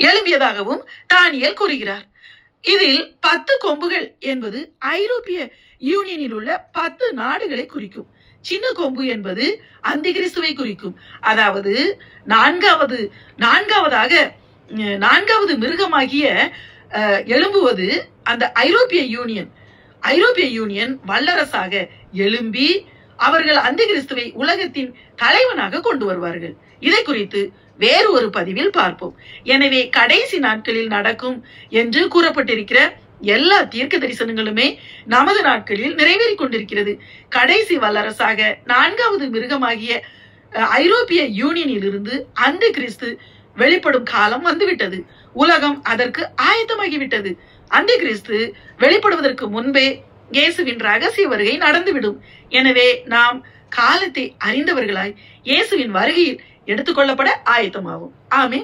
எழும்பியதாகவும் Daniel கூறுகிறார். இதில் பத்து கொம்புகள் என்பது ஐரோப்பிய யூனியனில் உள்ள பத்து நாடுகளை குறிக்கும். சின்ன கொம்பு என்பது அந்தி குறிக்கும். அதாவது நான்காவது நான்காவதாக நான்காவது மிருகமாகிய அஹ், எழும்புவது அந்த ஐரோப்பிய யூனியன். ஐரோப்பிய யூனியன் வல்லரசாக எழும்பி அவர்கள் அந்த கிறிஸ்துவை உலகத்தின் தலைவனாக கொண்டு வருவார்கள். இதை குறித்து வேறு ஒரு பதிவில் பார்ப்போம். எனவே கடைசி நாட்களில் நடக்கும் என்று கூறப்பட்டிருக்கிற எல்லா தீர்க்க தரிசனங்களுமே நமது நாட்களில் நிறைவேறி கொண்டிருக்கிறது. கடைசி வல்லரசாக நான்காவது மிருகமாகிய ஐரோப்பிய யூனியனில் இருந்து அந்த கிறிஸ்து வெளிப்படும் காலம் வந்துவிட்டது. உலகம் அதற்கு ஆயத்தமாகிவிட்டது. அந்த கிறிஸ்து வெளிப்படுவதற்கு முன்பே இயேசுவின் ரகசிய வருகை நடந்துவிடும். எனவே நாம் காலத்தை அறிந்தவர்களாய் இயேசுவின் வருகையில் எடுத்துக்கொள்ளப்பட ஆயத்தமாகும் ஆமே